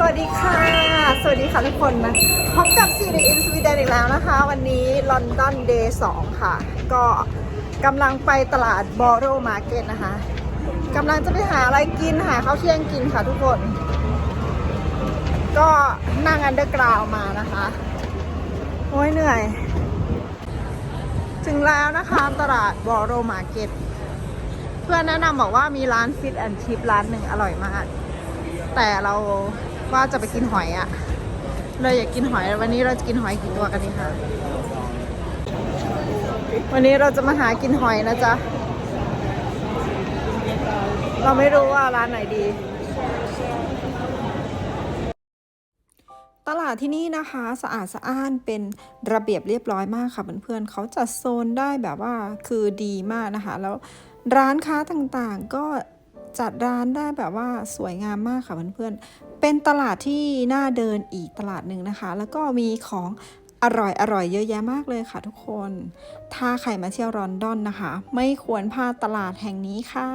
สวัสดีค่ะ สวัสดีค่ะทุกคนนะ พบกับซีรีส์อินสวีเดนอีกแล้วนะคะ วันนี้ลอนดอนเดย์2ค่ะ ก็กำลังไปตลาดบอโรมาร์เก็ตนะคะกำลังจะไปหาอะไรกินหาข้าวเที่ยงกินค่ะทุกคน ก็นั่งอันเดอร์กราวมานะคะ โอ้ยเหนื่อย ถึงแล้วนะคะตลาดบอโรมาร์เก็ตเพื่อนแนะนำบอกว่ามีร้านฟิตแอนชิพร้านหนึ่งอร่อยมาก แต่เรา ว่าจะไปกินหอยอะเราอยากกินหอยวันนี้เราจะกินหอยกี่ตัวกันดีคะวันนี้เราจะมาหากินหอยนะจ๊ะเราไม่รู้ว่าร้านไหนดี ตลาดที่นี่นะคะสะอาดสะอ้านเป็นระเบียบเรียบร้อยมากค่ะเพื่อนๆเขาจัดโซนได้แบบว่าคือดีมากนะคะ แล้วร้านค้าต่างๆก็จัดร้านได้แบบว่าสวยงามมากค่ะเพื่อนๆ เป็นตลาดที่น่าเดินอีกตลาดหนึ่งนะคะ แล้วก็มีของอร่อยอร่อยเยอะแยะมากเลยค่ะทุกคน ถ้าใครมาเที่ยวรอนดอนนะคะ ไม่ควรพลาดตลาดแห่งนี้ค่ะ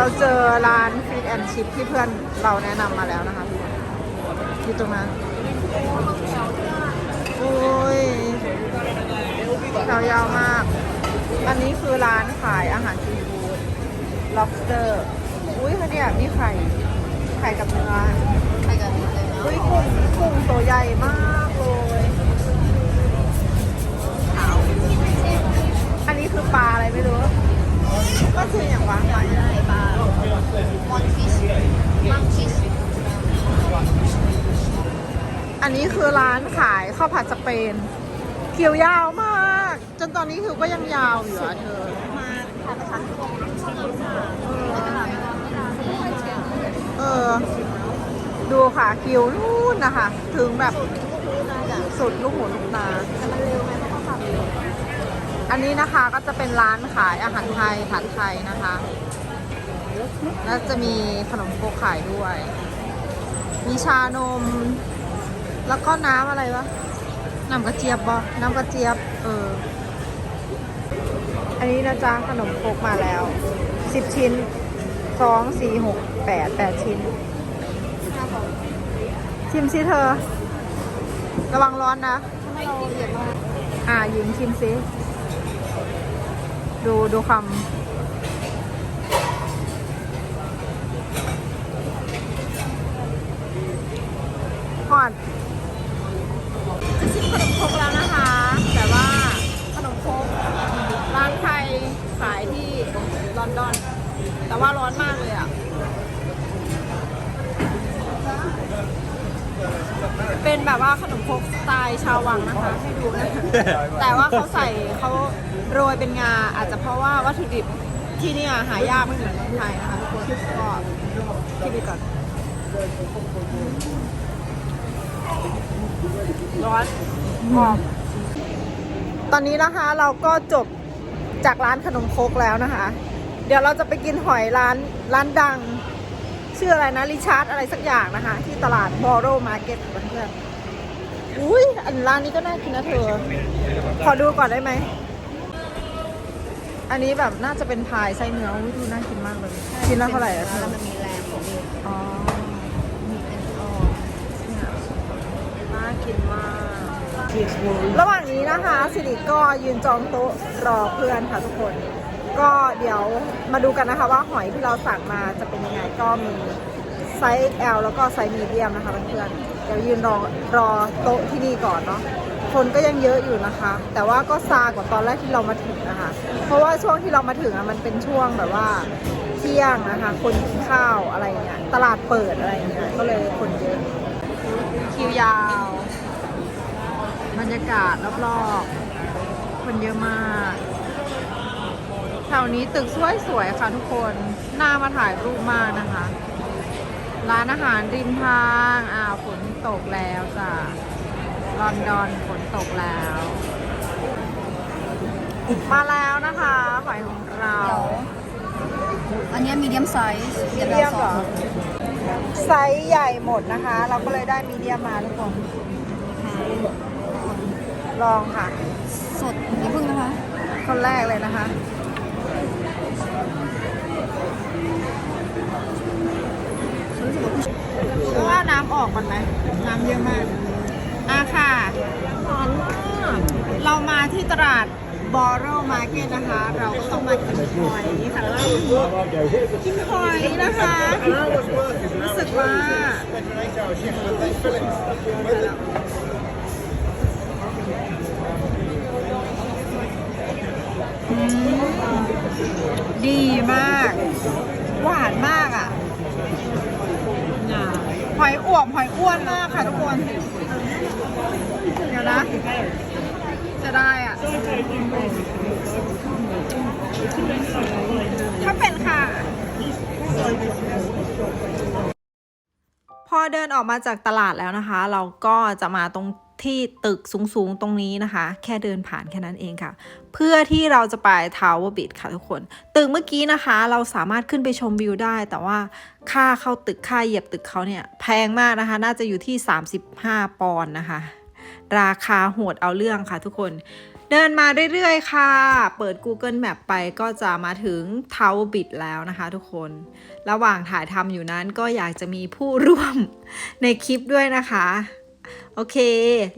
เราเจอร้านฟิตแอนชิพที่เพื่อนเราแนะนำมาแล้วนะคะอยู่ตรงนั้นโอ้ยแถวยาวมาก อันนี้คือร้านขายอาหารซีฟู้ด lobster อุ้ยเขาเนี่ยมีไข่ ไข่กับเนื้อไข่กับเนื้ออุ้ยกุ้งกุ้งตัวใหญ่มากเลยอันนี้คือปลาอะไรไม่รู้ ก็คืออย่างวางไว้ไข่ปลามอนฟิชมังฟิชอันนี้คือร้านขายข้าวผัดสเปนคิวยาวมาก จนตอนนี้คิวก็ยังยาวอยู่อะเธอ มาทานประทานทุกคนแล้วก็แบบไม่นานไม่ค่อยเช้าเออ ดูค่ะคิวนู่นนะคะ ถึงแบบคือน่าจะสุดลูกหูลูกตาแต่มันเร็วไงเอันนี้นะคะก็จะเป็นร้านขายอาหารไทยผัดไทยนะคะ แล้วจะมีขนมโคกขายด้วย มีชานม แล้วก็น้ำอะไรวะ น้ำกระเจี๊ยบบ่น้ำกระเจี๊ยบ เออ อันนี้นะจ๊ะขนมโคกมาแล้ว สิบชิ้น สอง สี่หก แปด แปดชิ้นครับผมชิมสิเธอ ระวังร้อนนะทำไมเราเหยียดมากอ่าหญิงชิมซิ ดูดูคำหอดจะชิมขนมครกแล้วนะคะ แต่ว่าขนมครกร้านไทยขายที่ลอนดอน แต่ว่าร้อนมากเลยอะ เป็นแบบว่าขนมครกสไตล์ชาววังนะคะ ให้ดูนะ แต่ว่าเขาใส่เขา โรยเป็นงาอาจจะเพราะว่าวัตถุดิบที่เนี่ยหายากไม่เหมือนเมืองไทยนะคะทุกคนก็คิดไปก่อนร้อนหอมตอนนี้นะคะเราก็จบจากร้านขนมครกแล้วนะคะ เดี๋ยวเราจะไปกินหอยร้านร้านดัง ชื่ออะไรนะริชาร์ดอะไรสักอย่างนะคะ ที่ตลาดบอโรมาร์เก็ตเพื่อนๆอุ้ยอันร้านนี้ก็น่ากินนะเธอ ขอดูก่อนได้ไหม อันนี้แบบน่าจะเป็นพายไส้เนื้ออุ๊ยดูน่ากินมากเลยชิ้นละเท่าไหร่อะเธแล้อวมันมีแรงของมันอ๋อมีเป็นออน่ากินมากระหว่างนี้นะคะสิริก็ยืนจองโต๊ะรอเพื่อนค่ะทุกคน ก็เดี๋ยวมาดูกันนะคะว่าหอยที่เราสั่งมาจะเป็นยังไงก็มีไซส์ XL แล้วก็ไซส์มีเดียมนะคะเพื่อนๆเดี๋ยวยืนรอรอโต๊ะที่นี่ก่อนเนาะ คนก็ยังเยอะอยู่นะคะ แต่ว่าก็ซากว่าตอนแรกที่เรามาถึงนะคะ เพราะว่าช่วงที่เรามาถึงอะมันเป็นช่วงแบบว่าเที่ยงนะคะ คนกินข้าวอะไรเงี้ยตลาดเปิดอะไรเงี้ยก็เลยคนเยอะคิวยาว บรรยากาศรอบๆคนเยอะมากแถวนี้ตึกสวยๆค่ะทุกคนน่ามาถ่ายรูปมากนะคะ ร้านอาหารริมทาง อ่าฝนตกแล้วจ้ะ ลอนดอนฝนตกแล้ว มาแล้วนะคะหอยของเราเดี๋ยวอันเนี้มีเดียมไซส์มีเดียมเหรอไซส์ใหญ่หมดนะคะ เราก็เลยได้มีเดียมมาทุกคน ลองค่ะ สดอย่าเพึ่งนะคะ คนแรกเลยนะคะรู้สึกว่าผู้ชายก็ว่าน้ำออกก่อนไหมน้ำเยอะมาก อะค่ะเรามาที่ตลาดบอโรมาเก็ตนะคะ เราก็ต้องมากินหอยค่ะแล้วกินหอยนะคะรู้สึกว่าอืมดีมาก หวานมากอะหอยอวบหอยอ้วนมากค่ะทุกคน เดี๋ยวนะจะได้อะ ถ้าเป็นค่ะ พอเดินออกมาจากตลาดแล้วนะคะ เราก็จะมาตรง ที่ตึกสูงๆ ตรงนี้นะคะ แค่เดินผ่านแค่นั้นเองค่ะ เพื่อที่เราจะไปทาวเวอร์บิดค่ะทุกคน ตึกเมื่อกี้นะคะ เราสามารถขึ้นไปชมวิวได้ แต่ว่าค่าเข้าตึกค่าเหยียบตึกเขาเนี่ย แพงมากนะคะ น่าจะอยู่ที่ 35 ปอนด์นะคะ ราคาโหดเอาเรื่องค่ะทุกคนเดินมาเรื่อยๆ ค่ะ เปิด Google Map ไปก็จะมาถึง Tower b i t แล้วนะคะทุกคน ระหว่างถ่ายทำอยู่นั้นก็อยากจะมีผู้ร่วมในคลิปด้วยนะคะ โอเค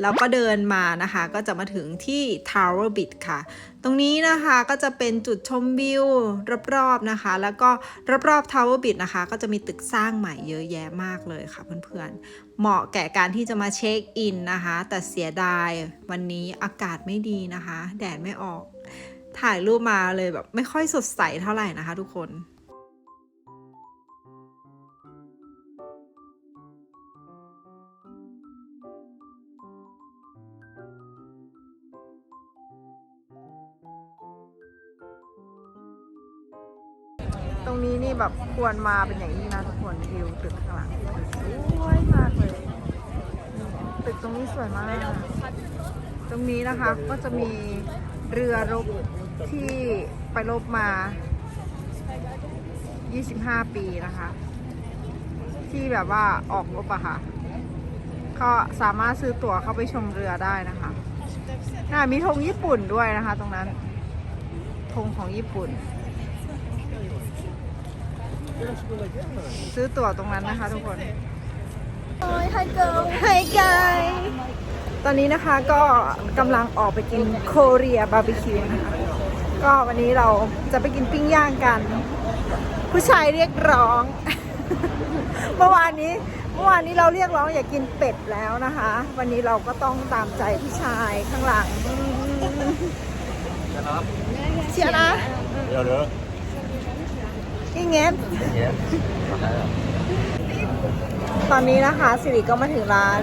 แล้วก็เดินมานะคะ ก็จะมาถึงที่ Tower b i t ค่ะ ตรงนี้นะคะก็จะเป็นจุดชมวิวรอบๆนะคะ แล้วก็รอบๆ Tower b i t นะคะ ก็จะมีตึกสร้างใหม่เยอะแยะมากเลยค่ะเพื่อนๆ เหมาะแก่การที่จะมาเช็คอินนะคะ แต่เสียดายวันนี้อากาศไม่ดีนะคะ แดดไม่ออก ถ่ายรูปมาเลยแบบไม่ค่อยสดใสเท่าไหร่นะคะทุกคน แบบควรมาเป็นอย่างนี้นะทุกคนวิวตึกข้างหลังสวยมากเลย ตึกตรงนี้สวยมาก ตรงนี้นะคะก็จะมีเรือรบที่ไปรบมา 25 ปีนะคะ ที่แบบว่าออกรบอะค่ะ ก็สามารถซื้อตั๋วเข้าไปชมเรือได้นะคะน่ามีธงญี่ปุ่นด้วยนะคะ ตรงนั้นธงของญี่ปุ่น ซื้อตั๋วตรงนั้นนะคะทุกคนโอ้ยไฮเกิลไฮไกตอนนี้นะคะก็กำลังออกไปกินโคเรียบาร์บีคิวนะคะ ก็วันนี้เราจะไปกินปิ้งย่างกัน ผู้ชายเรียกร้อง เมื่อวานนี้เมื่อวานนี้เราเรียกร้องอยากกินเป็ดแล้วนะคะ วันนี้เราก็ต้องตามใจผู้ชายข้างหลังเชียร์นะ Ja, du. อีเงี้ยตอนนี้นะคะสิริก็มาถึงร้าน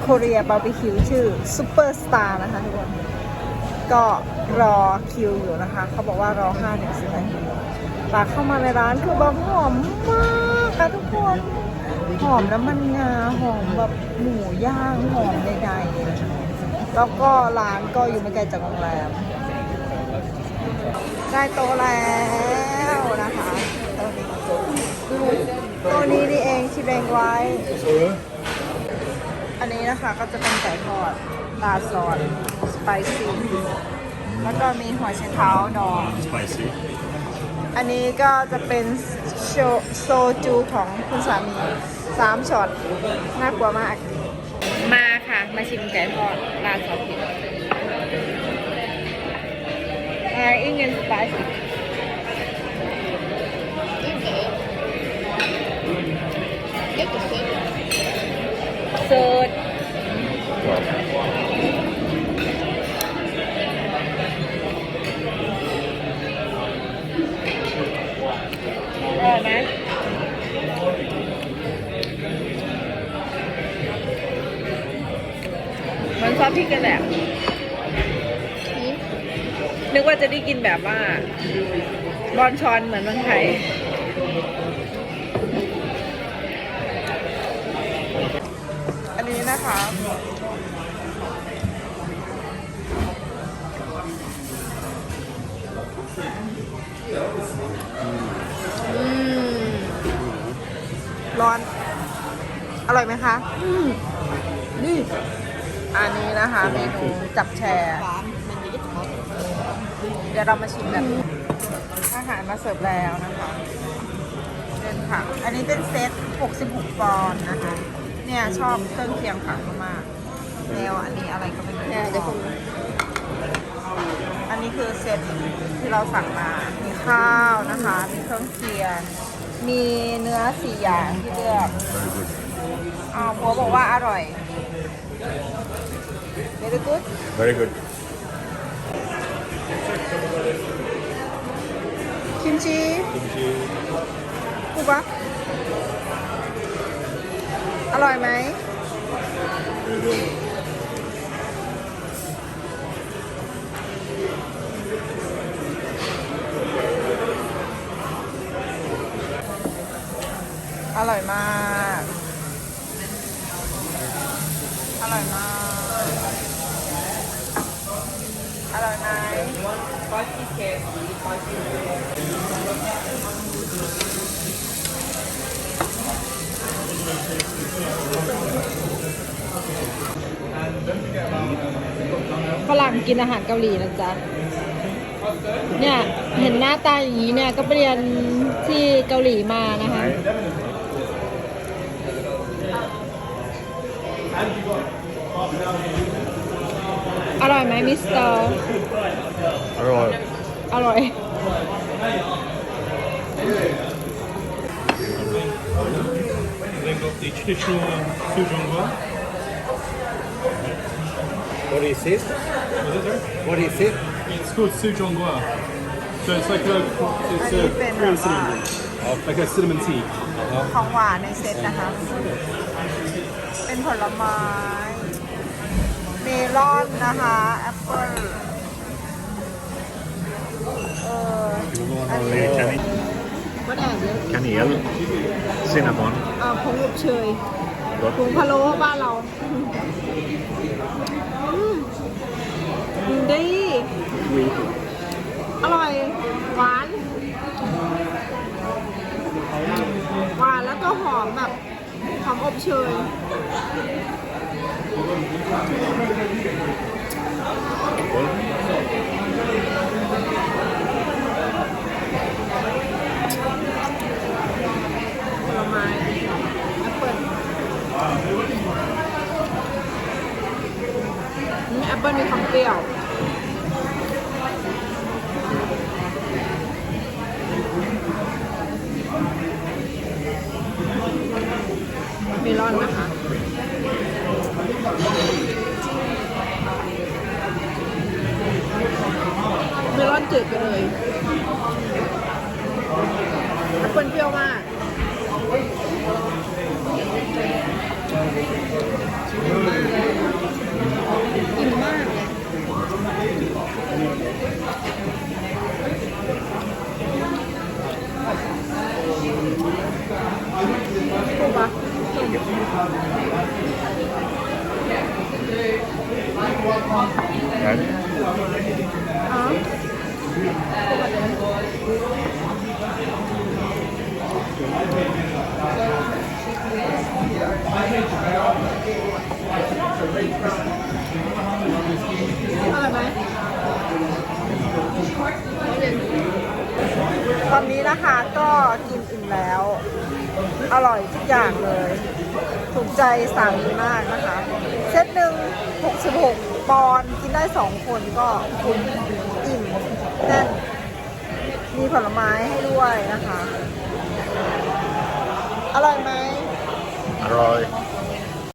โคเรียบาร์บีคิวชื่อซูเปอร์สตาร์นะคะทุกคน ก็รอคิวอยู่นะคะ เขาบอกว่ารอ5ถึง10นาทีปากเข้ามาในร้านคือแบบหอมมากค่ะทุกคน หอมน้ำมันงา หอมแบบหมูย่าง หอมใดๆแล้วก็ร้านก็อยู่ไม่ไกลจากโรงแรม ได้โตะแล้วนะคะโตัวนี้นี่เองที่แบ่งไว้ Så du? อันนี้นะคะก็จะเป็นไก่ทอดลาซอนสไปซี่ แล้วก็มีหัวไชเท้าดอง Spicy. อันนี้ก็จะเป็นโชโซจูของคุณสามีสามช็อตน่ากลัวมาก มาค่ะ มาชิมไก่ทอดลาซอนผิดอ่าอิงเงินสไปซี่ สูตรอร่อยไหมมันซอสพริกกันแหละนึกว่าจะได้กินแบบว่า บอนชอนเหมือนเมืองไทย คะ อืม ร้อน อร่อยไหมคะนี่ อันนี้นะคะ เมนูจับแชร์ เดี๋ยวเรามาชิมกันอาหารมาเสิร์ฟแล้วนะคะเดินค่ะ อันนี้เป็นเซต 66 ปอนด์นะคะ เนี่ยชอบเครื่องเคียงผักมากๆแล้วอันนี้อะไรก็ไม่รู้เดี๋ยวผมอันนี้คือเซตที่เราสั่งมา มีข้าวนะคะ มีเครื่องเคียง มีเนื้อสี่อย่างที่เลือก Very good. อ้าวผัวบอกว่าอร่อย very good Very good. คิมชีกูปะ อร่อยไหมอร่อยมาก อร่อยมาก อร่อยไหม ฝรั่งกินอาหารเกาหลีนะจ๊ะ เนี่ย เห็นหน้าตาอย่างนี้เนี่ย ก็ไปเรียนที่เกาหลีมานะคะอร่อยไหมมิสเตอร์ Alright. อร่อย Then got the traditional Suzhongguo. What is it? What is it? What is it? It's called Suzhongguo. So it's like a, it's I a need to Korean know cinnamon. Like a cinnamon tea. ของหวานในเซตนะคะ เป็นผลไม้ เมลอนนะคะ แอปเปิ้ล เอออันนี้ว่าแดดเยอะ Kanel. Cinnamon. อ่าผงอบเชย รสผงพะโล้บ้านเราอืมอืมดีอร่อย หวาน หวานแล้วก็หอมแบบหอมอบเชย ผล ไม้แอปเปิ้ลแอปเปิ้ลมีความเปรี้ยว นะคะก็กินอิ่มแล้ว อร่อยทุกอย่างเลย ถูกใจสามีมากนะคะ เซตหนึ่ง66 ปอนด์กินได้ 2 คนก็คุ้มอิ่มแน่นมีผลไม้ให้ด้วยนะคะ อร่อยไหมอร่อย